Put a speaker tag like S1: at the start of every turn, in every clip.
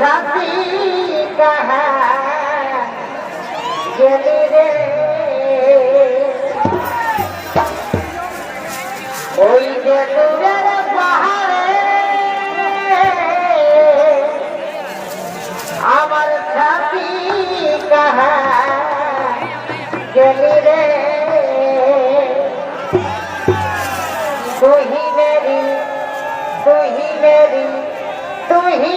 S1: সাথী কাহা গেলি রে। ওই গেলুরের পাহাড়ে আমার সাথী কাহা গেলি রে। তুহি মেরি তুহি মেরি তুহি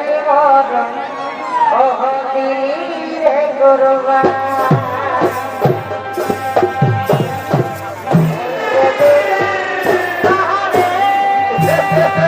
S1: Yeah.